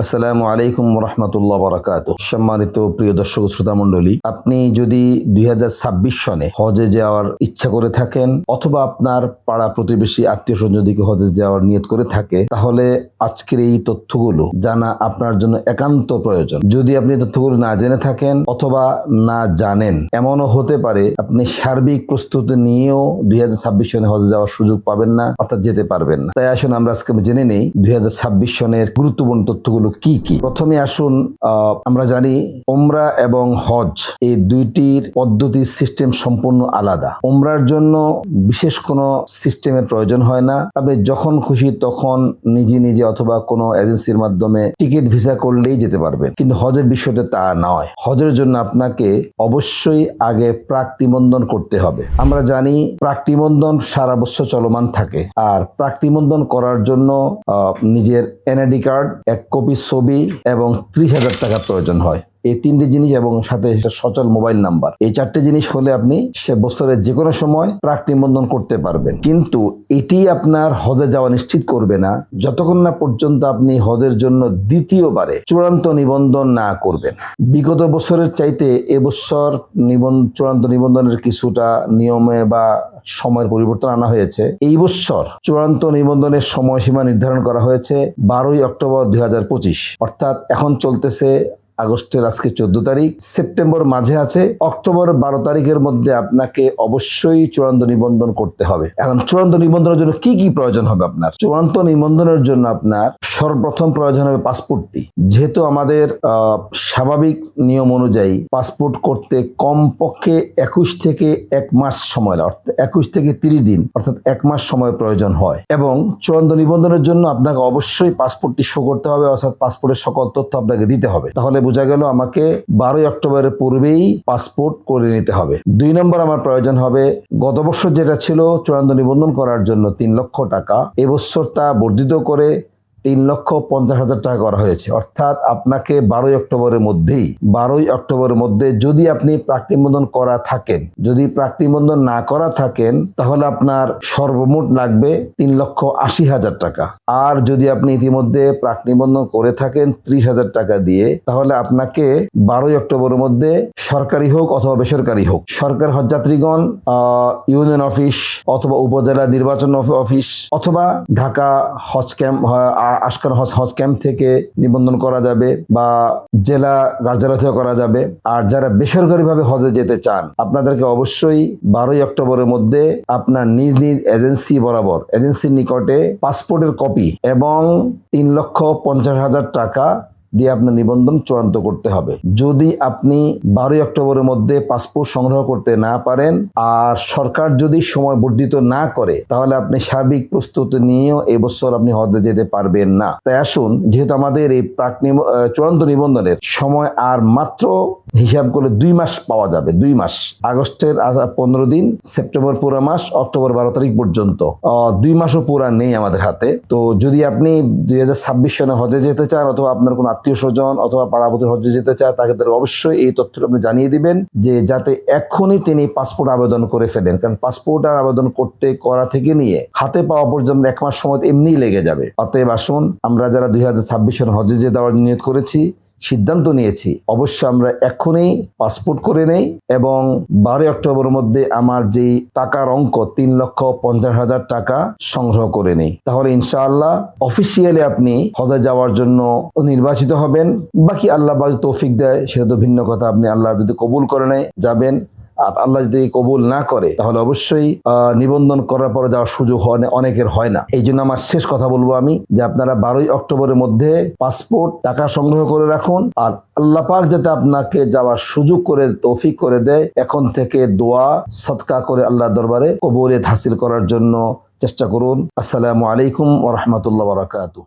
আসসালামু আলাইকুম রহমতুল্লাহ বরাকাত সম্মানিত প্রিয় দর্শক শ্রোতা মণ্ডলী আপনি যদি দুই সনে হজে যাওয়ার ইচ্ছা করে থাকেন অথবা আপনার পাড়া প্রতিবেশী আত্মীয় স্বজন যদি হজে যাওয়ার নিয়ত করে থাকে, তাহলে আজকের এই তথ্যগুলো জানা আপনার জন্য একান্ত প্রয়োজন। যদি আপনি তথ্যগুলো না জেনে থাকেন অথবা না জানেন, এমনও হতে পারে আপনি সার্বিক প্রস্তুতি নিয়েও দুই হাজার ছাব্বিশ সনে হজে যাওয়ার সুযোগ পাবেন না, অর্থাৎ যেতে পারবেন না। তাই আসুন আমরা আজকে জেনে নেই দুই হাজার ছাব্বিশ সনের গুরুত্বপূর্ণ তথ্যগুলো কি কি? প্রথমে আসুন আমরা জানি ওমরা এবং হজ এই দুইটির পদ্ধতি সিস্টেম সম্পূর্ণ আলাদা। ওমরার জন্য বিশেষ কোনো সিস্টেমের প্রয়োজন হয় না। তবে যখন খুশি তখন নিজে নিজে অথবা কোনো এজেন্সির মাধ্যমে টিকিট ভিসা করলেই যেতে পারবেন। কিন্তু হজের বিষয়টা তা নয়। হজের জন্য আপনাকে অবশ্যই আগে প্রাক নিবন্ধন করতে হবে। আমরা জানি প্রাক নিবন্ধন সারা বছর চলমান থাকে। আর প্রাক নিবন্ধন করার জন্য নিজের এনআইডি কার্ড, এক কপি ছবি এবং ত্রিশ হাজার টাকা প্রয়োজন হয়। এই তিনটি জিনিস এবং সাথে সচল মোবাইল নাম্বার। এই চারটে জিনিস হলে আপনি সে বছরের যে কোনো সময় প্রাক নিবন্ধন করতে পারবেন। কিন্তু এটি আপনার হজে যাওয়া নিশ্চিত করবে না। যতক্ষণ না পর্যন্ত আপনি হজের জন্য দ্বিতীয়বারে চূড়ান্ত নিবন্ধন না করবেন। বিগত বছরের চাইতে এবছর নিবন্ধ চূড়ান্ত নিবন্ধনের কিছুটা নিয়মে বা সময়ের পরিবর্তন আনা হয়েছে। এই বছর চূড়ান্ত নিবন্ধনের সময়সীমা নির্ধারণ করা হয়েছে বারোই অক্টোবর দুই হাজার পঁচিশ। অর্থাৎ এখন চলতেছে আগস্টের আজকে চোদ্দ তারিখ, সেপ্টেম্বর মাঝে আছে, অক্টোবর বারো তারিখের মধ্যে আপনাকে অবশ্যই চূড়ান্ত নিবন্ধন করতে হবে। এখন চূড়ান্ত নিবন্ধনের জন্য কি কি প্রয়োজন হবে আপনার? চূড়ান্ত নিবন্ধনের জন্য আপনার সর্বপ্রথম প্রয়োজন হবে পাসপোর্টটি। যেহেতু আমাদের স্বাভাবিক নিয়ম অনুযায়ী পাসপোর্ট করতে কমপক্ষে একুশ থেকে এক মাস সময় অর্থাৎ একুশ থেকে তিরিশ দিন, অর্থাৎ এক মাস সময় প্রয়োজন হয়। এবং চূড়ান্ত নিবন্ধনের জন্য আপনাকে অবশ্যই পাসপোর্টটি শো করতে হবে, অর্থাৎ পাসপোর্টের সকল তথ্য আপনাকে দিতে হবে। তাহলে বোঝা গেল আমাকে বারোই অক্টোবরের পূর্বেই পাসপোর্ট করে নিতে হবে। দুই নম্বর আমার প্রয়োজন হবে, গত বছর যেটা ছিল চূড়ান্ত নিবন্ধন করার জন্য তিন লক্ষ টাকা, এবছর তা বর্ধিত করে তিন লক্ষ পঞ্চাশ হাজার টাকা করা হয়েছে। অর্থাৎ আপনাকে বারোই অক্টোবরের মধ্যেই, বারোই অক্টোবরের মধ্যে যদি আপনি প্রাক নিবন্ধন করা থাকেন, যদি প্রাক নিবন্ধন না করা থাকেন, তাহলে আপনার সর্বমোট লাগবে তিন লক্ষ আশি হাজার টাকা। আর যদি আপনি ইতিমধ্যে প্রাক নিবন্ধন করে থাকেন ত্রিশ হাজার টাকা দিয়ে, তাহলে আপনাকে বারোই অক্টোবরের মধ্যে সরকারি হোক অথবা বেসরকারি হোক, সরকার হজযাত্রীগণ ইউনিয়ন অফিস অথবা উপজেলা নির্বাচন অফিস অথবা ঢাকা হজ ক্যাম্প আশকার হজ হজ ক্যাম্প থেকে নিবন্ধন করা যাবে বা জেলা কার্যালয় থেকে করা যাবে। আর যারা বেসরকারিভাবে হজে যেতে চান, আপনাদেরকে অবশ্যই বারোই অক্টোবরের মধ্যে আপনার নিজ নিজ এজেন্সি বরাবর, এজেন্সির নিকটে পাসপোর্টের কপি এবং তিন লক্ষ পঞ্চাশ হাজার টাকা দিয়ে আপনার নিবন্ধন চূড়ান্ত করতে হবে। যদি আপনি বারোই অক্টোবরের মধ্যে পাসপোর্ট সংগ্রহ করতে না পারেন আর সরকার যদি সময় বর্ধিত না করে, তাহলে আপনি সার্বিক প্রস্তুতি নিয়েও এবছর আপনি হজে যেতে পারবেন না। তাই আসুন, যেহেতু আমাদের এই প্রাক চূড়ান্ত নিবন্ধনের সময় আর মাত্র হিসাব করলে দুই মাস পাওয়া যাবে, দুই মাস। আগস্টের পনেরো দিন, সেপ্টেম্বর পুরো মাস, অক্টোবর বারো তারিখ পর্যন্ত। দুই মাসও পুরা নেই আমাদের হাতে। তো যদি আপনি দুই হাজার ছাব্বিশ সনে হজে যেতে চান অথবা আপনার কোনো আত্মীয় স্বজন অথবা পাড়াপতি হজ্জে যেতে চায়, তাকে তাদের অবশ্যই এই তথ্যটি আপনি জানিয়ে দিবেন যে যাতে এখনই তিনি পাসপোর্ট আবেদন করে ফেলেন। কারণ পাসপোর্ট আর আবেদন করতে, করা থেকে নিয়ে হাতে পাওয়া পর্যন্ত এক মাস সময় এমনিই লেগে যাবে। অতএব আসুন, আমরা যারা দুই হাজার ছাব্বিশ সনে হজে যে দেওয়ার নিয়োগ করেছি সিদ্ধান্ত নিয়েছি। অবশ্য আমরা এখনই পাসপোর্ট করে নেই এবং বারোই অক্টোবরের মধ্যে আমার যে টাকার অঙ্ক, তিন লক্ষ পঞ্চাশ হাজার টাকা সংগ্রহ করে নেই। তাহলে ইনশাআল্লাহ অফিসিয়ালি আপনি হজে যাওয়ার জন্য নির্বাচিত হবেন। বাকি আল্লাহ তৌফিক দেয়, সেটা তো ভিন্ন কথা। আপনি আল্লাহ যদি কবুল করে নেয়, যাবেন। আল্লাহ যদি কবুল না করে, তাহলে অবশ্যই নিবন্ধন করার পরে যাওয়ার সুযোগ অনে- অনেকের হয় না। এই জন্য আমার শেষ কথা বলব আমি, যে আপনারা বারোই অক্টোবরের মধ্যে পাসপোর্ট, টাকা সংগ্রহ করে রাখুন, আর আল্লাহ পাক যাতে আপনাকে যাওয়ার সুযোগ করে, তৌফিক করে দেয়, এখন থেকে দোয়া সৎকা করে আল্লাহ দরবারে কবুলিয়ত হাসিল করার জন্য চেষ্টা করুন। আসসালামু আলাইকুম ওরহমতুল্লাহ বারাকাতু